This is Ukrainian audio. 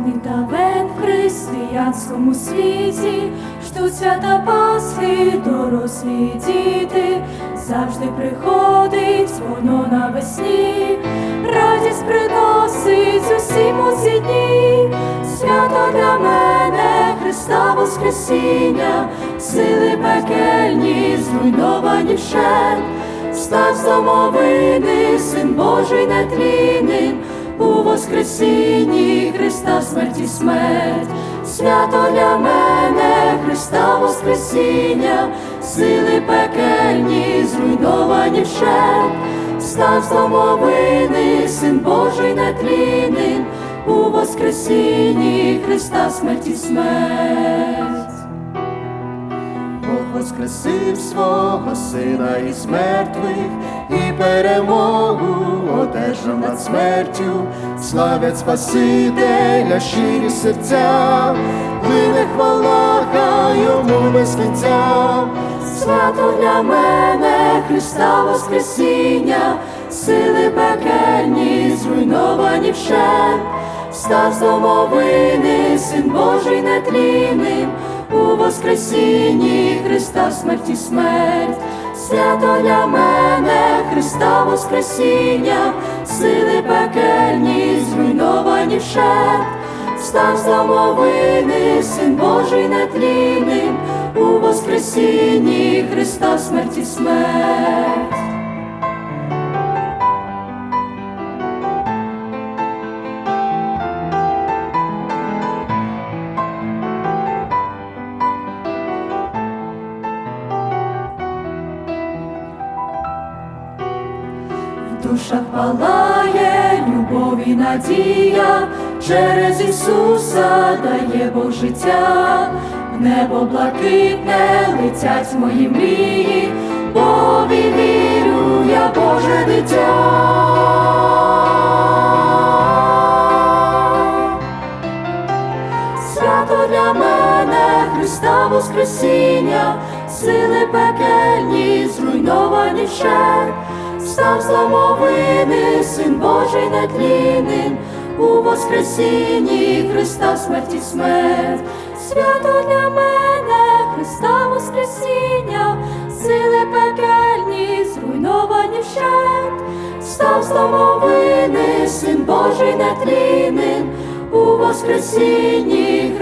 Тавен в християнському світі, ждуть свята Пасхи, дорослі діти, завжди приходить воно навесні, радість приносить усім у дні, свято для мене, Христа Воскресіння, сили пекельні, зруйновані вщент, став з домовини, син Божий нетлінним, у Воскресінні Христа смерті смерть, свято для мене, Христа Воскресіння, сили пекельні, зруйновані вщент, став зломовини, син Божий нетлінним, у Воскресінні Христа смерті смерть. Воскресив свого сина із мертвих і перемогу одержав над смертю, славять Спасителя, щирі серця, плине хвала йому без кінця. Свято для мене, Христа Воскресіння, сили пекельні, зруйновані вщент, став з домовини, син Божий нетлінним, у Воскресінні Христа смерті смерть, свято для мене, Христа Воскресіння, сили пекельні, зруйновані вщент, став з син Божий нетлінним, у Воскресінні Христа смерті смерть. Душах палає любов і надія, через Ісуса дає Бог життя, в небо блакитне летять мої мрії, Бові вірю, я Боже дитя. Свято для мене, Христа Воскресіння, сили пекельні, зруйновані вщент, став з син Божий нетлінним, у Воскресінні Христа смерті смерть, свято для мене, Христа Воскресіння, сили пекельні, зруйновані вщент, став з син Божий нетлінним, у Воскресінні